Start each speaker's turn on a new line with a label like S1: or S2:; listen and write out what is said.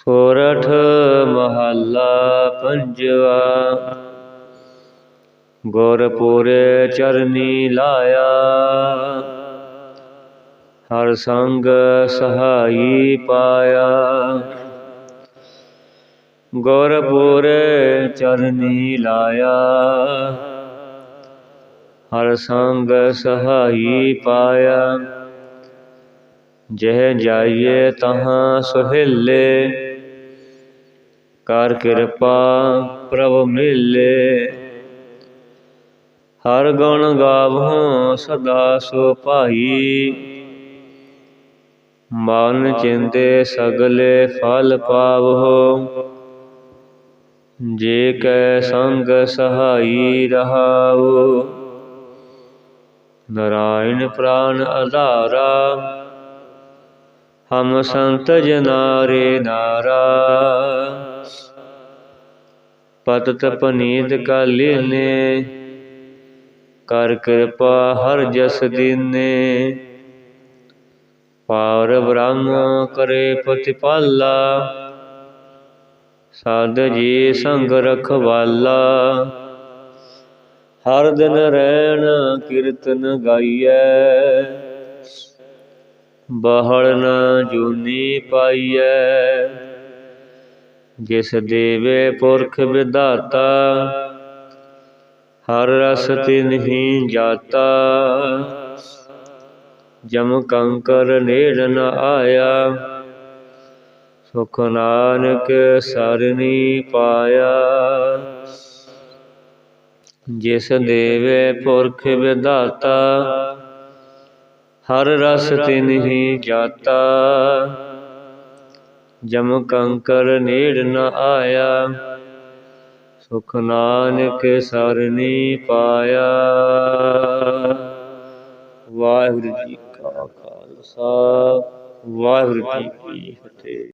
S1: ਸੋਰਠ ਮਹੱਲਾ ਪੰਜਵਾ। ਗੁਰਪੁਰੇ ਚਰਨੀ ਲਾਇਆ। ਹਰ ਸੰਗ ਸਹਾਈ ਪਾਇਆ। ਗੁਰਪੁਰੇ ਚਰਨੀ ਲਾਇਆ। ਹਰ ਸੰਗ ਸਹਾਈ ਪਾਇਆ। ਜਹ ਜਾਈਏ ਤਹਾਂ ਸੁਹਿਲੇ। ਕਰ ਕਿਰਪਾ ਪ੍ਰਭ ਮਿਲੇ। ਹਰ ਗੁਣ ਗਾਵਹੁ ਸਦਾ ਸੋ ਭਾਈ ਮਨ ਚਿੰਤੇ ਸਗਲੇ ਫਲ ਪਾਵਹੁ। ਜੇ ਕੈ ਸੰਗ ਸਹਾਈ ਰਹਾਉ। ਨਰਾਇਣ ਪ੍ਰਾਨ ਆਧਾਰਾ ਹਮ ਸੰਤ ਜਨਾਰੇ ਨਾਰਾ। ਪਤਤ ਪਨੀਤ ਕਾਲੀਨੇ ਕਰ ਕਿਰਪਾ ਹਰ ਜਸ ਦੀਨੇ। ਪਾਰ ਬ੍ਰਹਮ ਕਰੇ ਪ੍ਰਤਿਪਾਲਾ। ਸਾਧ ਜੀ ਸੰਗ ਰਖਵਾਲਾ। ਹਰ ਦਿਨ ਰਹਿਣ ਕੀਰਤਨ ਗਾਈਐ। ਬਹੜ ਨਾ ਜੂਨੀ ਪਾਈਐ। ਜਿਸ ਦੇਵੇ ਪੁਰਖ ਵਿਧਾਤਾ, ਹਰ ਰਸ ਤਿਨਹੀ ਜਾਤਾ। ਜਮ ਕੰਕਰ ਨੇੜ ਨ ਆਇਆ, ਸੁਖ ਨਾਨਕ ਸਰਨੀ ਪਾਇਆ। ਜਿਸ ਦੇਵੇ ਪੁਰਖ ਵਿਧਾਤਾ, ਹਰ ਰਸ ਤਿਨਹੀ ਜਾਤਾ। ਜਮ ਕੰਕਰ ਨੇੜ ਨ ਆਇਆ। ਸੁਖ ਨਾਨਕ ਸਰਨੀ ਪਾਇਆ। ਵਾਹਿਗੁਰੂ ਜੀ ਕਾ ਖਾਲਸਾ, ਵਾਹਿਗੁਰੂ ਜੀ ਕੀ ਫਤਿਹ।